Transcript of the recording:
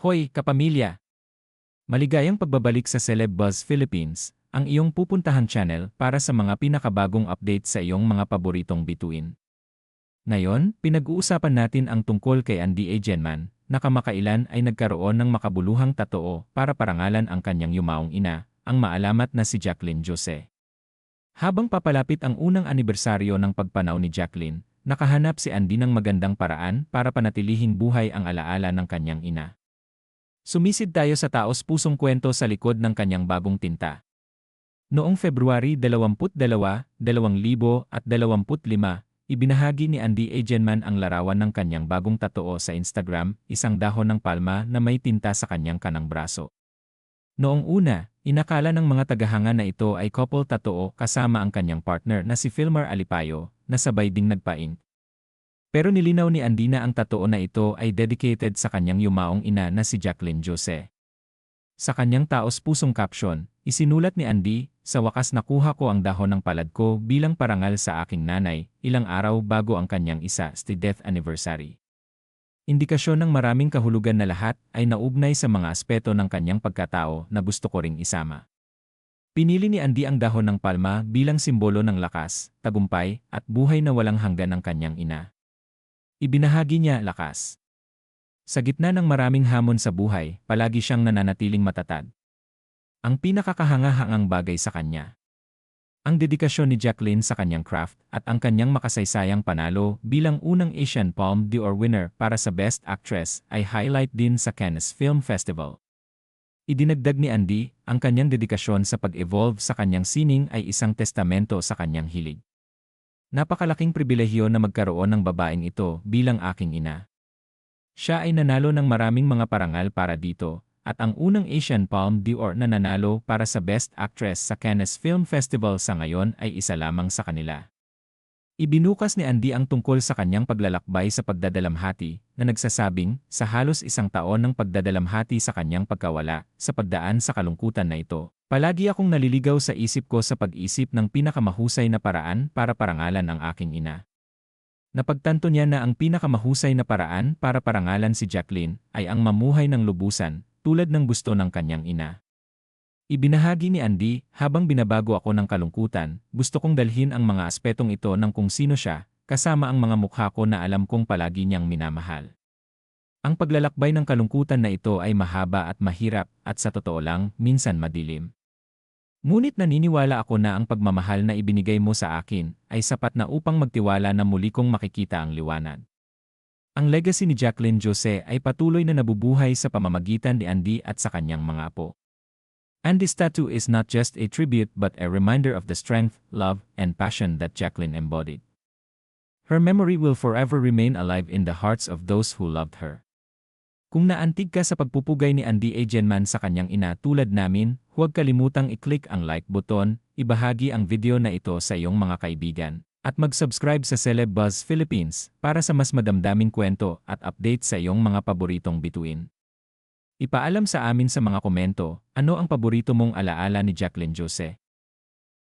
Hoy, kapamilya! Maligayang pagbabalik sa Celeb Buzz Philippines, ang iyong pupuntahan channel para sa mga pinakabagong update sa iyong mga paboritong bituin. Ngayon, pinag-uusapan natin ang tungkol kay Andy A. Na kamakailan ay nagkaroon ng makabuluhang tatoo para parangalan ang kanyang yumaong ina, ang maalamat na si Jacqueline Jose. Habang papalapit ang unang anibersaryo ng pagpanaw ni Jacqueline, nakahanap si Andy ng magandang paraan para panatilihin buhay ang alaala ng kanyang ina. Sumisid tayo sa taos pusong kwento sa likod ng kanyang bagong tinta. Noong February 22, 2025, ibinahagi ni Andy Agenman ang larawan ng kanyang bagong tatoo sa Instagram, isang dahon ng palma na may tinta sa kanyang kanang braso. Noong una, inakala ng mga tagahanga na ito ay couple tatoo kasama ang kanyang partner na si Filmar Alipayo, na sabay ding nagpaing. Pero nilinaw ni Andy na ang tatoo na ito ay dedicated sa kanyang yumaong ina na si Jacqueline Jose. Sa kanyang taos-pusong caption, isinulat ni Andy, sa wakas nakuha ko ang dahon ng palad ko bilang parangal sa aking nanay, ilang araw bago ang kanyang isa sti death anniversary. Indikasyon ng maraming kahulugan na lahat ay naugnay sa mga aspeto ng kanyang pagkatao na gusto ko ring isama. Pinili ni Andy ang dahon ng palma bilang simbolo ng lakas, tagumpay, at buhay na walang hanggan ng kanyang ina. Ibinahagi niya lakas. Sa gitna ng maraming hamon sa buhay, palagi siyang nananatiling matatag. Ang pinakakahangahangang bagay sa kanya. Ang dedikasyon ni Jacqueline sa kanyang craft at ang kanyang makasaysayang panalo bilang unang Asian Palme d'Or winner para sa Best Actress ay highlight din sa Cannes Film Festival. Idinagdag ni Andy, ang kanyang dedikasyon sa pag-evolve sa kanyang sining ay isang testamento sa kanyang hilig. Napakalaking pribilehyo na magkaroon ng babaeng ito bilang aking ina. Siya ay nanalo ng maraming mga parangal para dito, at ang unang Asian Palme d'Or na nanalo para sa Best Actress sa Cannes Film Festival sa ngayon ay isa lamang sa kanila. Ibinukas ni Andy ang tungkol sa kanyang paglalakbay sa pagdadalamhati na nagsasabing sa halos isang taon ng pagdadalamhati sa kanyang pagkawala sa pagdaan sa kalungkutan na ito. Palagi akong naliligaw sa isip ko sa pag-isip ng pinakamahusay na paraan para parangalan ang aking ina. Napagtanto niya na ang pinakamahusay na paraan para parangalan si Jacqueline ay ang mamuhay ng lubusan, tulad ng gusto ng kanyang ina. Ibinahagi ni Andy, habang binabago ako ng kalungkutan, gusto kong dalhin ang mga aspetong ito ng kung sino siya, kasama ang mga mukha ko na alam kong palagi niyang minamahal. Ang paglalakbay ng kalungkutan na ito ay mahaba at mahirap at sa totoo lang, minsan madilim. Ngunit naniniwala ako na ang pagmamahal na ibinigay mo sa akin ay sapat na upang magtiwala na muli kong makikita ang liwanag. Ang legacy ni Jacqueline Jose ay patuloy na nabubuhay sa pamamagitan ni Andy at sa kanyang mga apo. Andy's tattoo is not just a tribute but a reminder of the strength, love, and passion that Jacqueline embodied. Her memory will forever remain alive in the hearts of those who loved her. Kung naantig ka sa pagpupugay ni Andy Agenman sa kanyang ina tulad namin, huwag kalimutang i-click ang like button, ibahagi ang video na ito sa iyong mga kaibigan, at mag-subscribe sa Celeb Buzz Philippines para sa mas madamdaming kwento at update sa iyong mga paboritong bituin. Ipaalam sa amin sa mga komento, ano ang paborito mong alaala ni Jacqueline Jose.